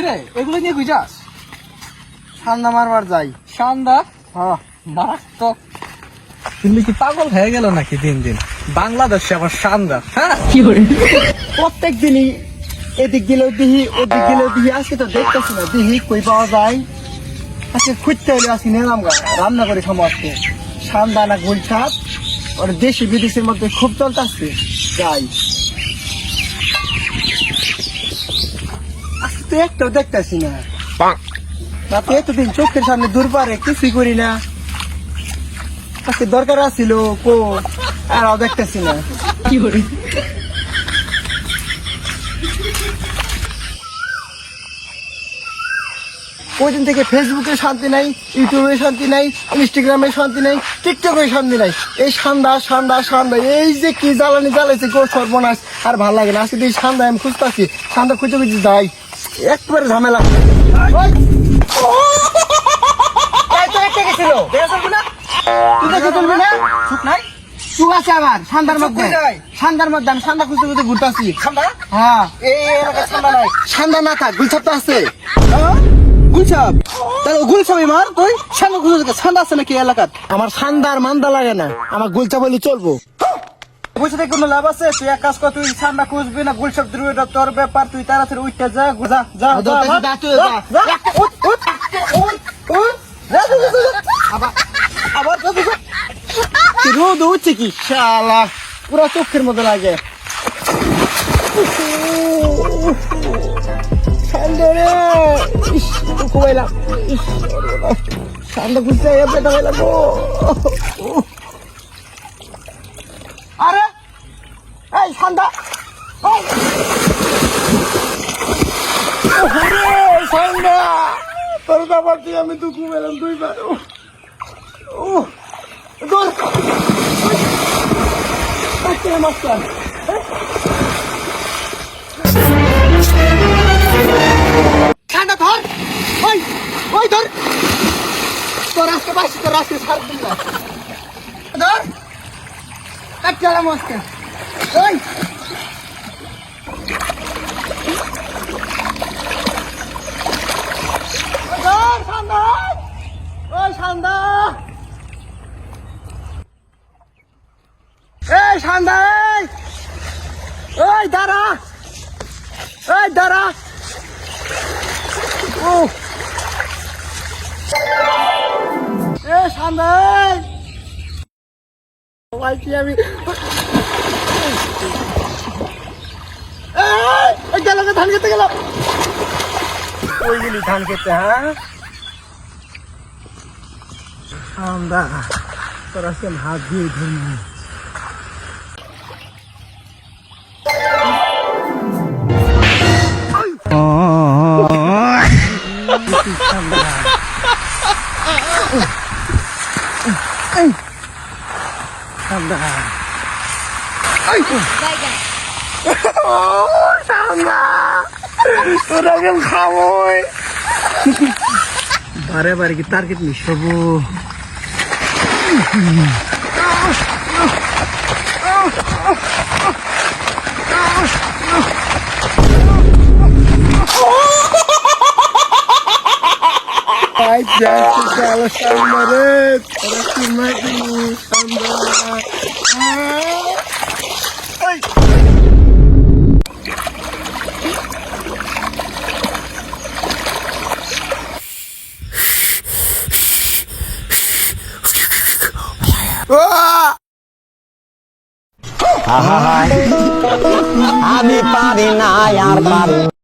কিরে এগুলো নিয়ে কই যাস ঠান্ডা মারবার যাই। শানদা হ্যাঁ। মারাত্মক। তুমি কি পাগল হয়ে গেল নাকি দিন দিন? বাংলাদেশে আবার শানদার হ্যাঁ? প্রত্যেক দিনই এদিক গেলেও দিহি ওদিক গেলেও দিহি আজকে তো দেখতেছি না দিহি কই পাওয়া যায়? আজকে খুঁজতে হলে আজকে নিলাম গা রান্না করে আজকে। সান্দা না গোল সাপ ওর দেশি বিদেশের মধ্যে খুব চলতেছে। যাই। তো একটাও দেখতেছি না। এতদিন চোখের সামনে দূর কিছুই করি না। আজকে দরকার আছিল কো আর দেখতেছি না। ওই দিন থেকে ফেসবুকে শান্তি নাই ইউটিউবে শান্তি নাই ইনস্টাগ্রামে শান্তি নাই টিকটকে শান্তি নাই। এই সান্দা সান্দা সান্দা এই যে কি জ্বালানি জ্বালাইছে গো সর্বনাশ। আর ভালো লাগে না আজকে এই সান্দা আমি খুঁজতেছি। সান্দা খুঁজে খুঁজে যাই। একবারে ঝামেলা। ওই! এই তো তুই না? চুপ নাই? চুপ আছে আমার সান্দার মধ্যে। সান্দার মধ্যে আমি সান্দা খুঁজতে খুঁজতে ঘুরতেছি ঠান্ডা হ্যাঁ। এই এলাকায় ঠান্ডা নাই। সান্দা না থাক গুলছাপ তো আছে। গুলছাপ তাহলে গুলছাপই মার? তুই সান্দা খুঁজে সান্দা আছে নাকি এলাকার? আমার সান্দার মান্দা লাগে না। আমার গুলছাপ হলে চলবো। বুঝতে থেকে কোনো লাভ আছে তুই এক কাজ কর তুই ঠান্ডা খুঁজবি না দিবি এটা তোর ব্যাপার তুই তাড়াতাড়ি উঠতে যা যা যা। আবার রোদ উঠছে কি শালা পুরো চোখের মতো লাগে কুমাইলাম খুঁজতে পেটা হইলাম গো আরে ওরে, সান্দা তোর বাবার দিয়ে আমি দুঃখ পেলাম? দুইবার উহ, উহ, আচ্ছা মাস্টার। ঠান্ডা ধর। ওই ওই ধর। তোর আজকে বাসি তোর আজকে ছাড় দিন ধর। কাটতে আজকে ওই। ওই ওই ঠান্ডা এই ঠান্ডা এই। ওই দাঁড়া এই দাঁড়া। ও। এ সামনে বলছি আমি এই গেল ধান খেতে গেলাম। ওই গেলি ধান খেতে হ্যাঁ? আমরা তোরা সে হাত দিয়ে ধরবো ঠান্ডা ঠান্ডা তোরা গেল খাবই বারে বারে কি টার্গেট মিস হব Ay, ya se sale Sandra, para que me Sandra. Ay. আমি পারি না আর পারি